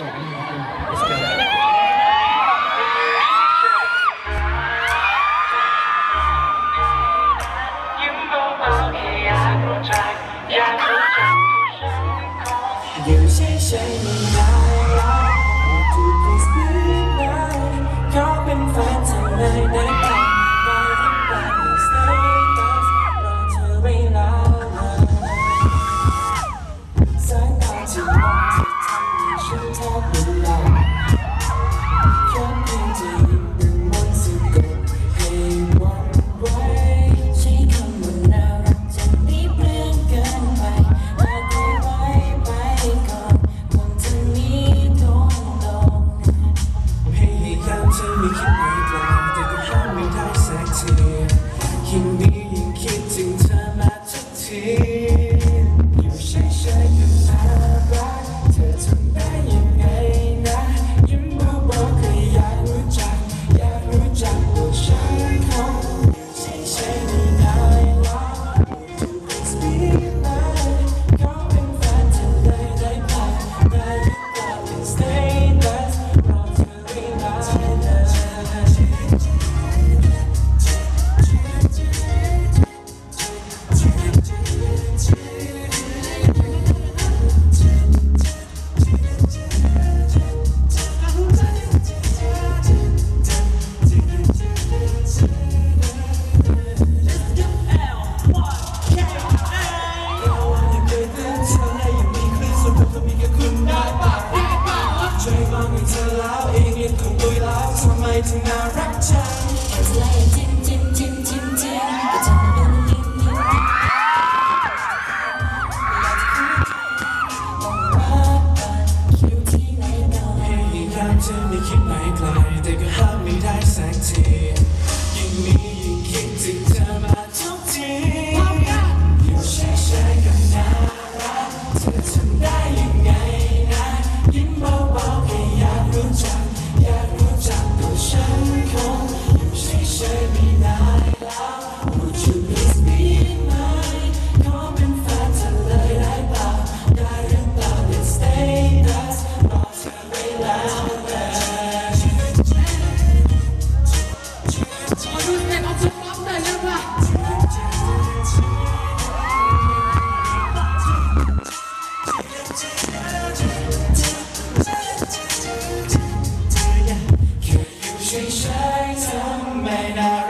ครับผม ไม่คิดไม่ไกลแต่ก็ห้ามไม่ได้สักทียิ่งดียิ่งคิดถึงเธอมาทุกทีอยู่เฉยๆกับภาพรักเธอทำได้ยัง ไลยถึงน่ารักจัง พยายามจะไม่คิดไปไกล may not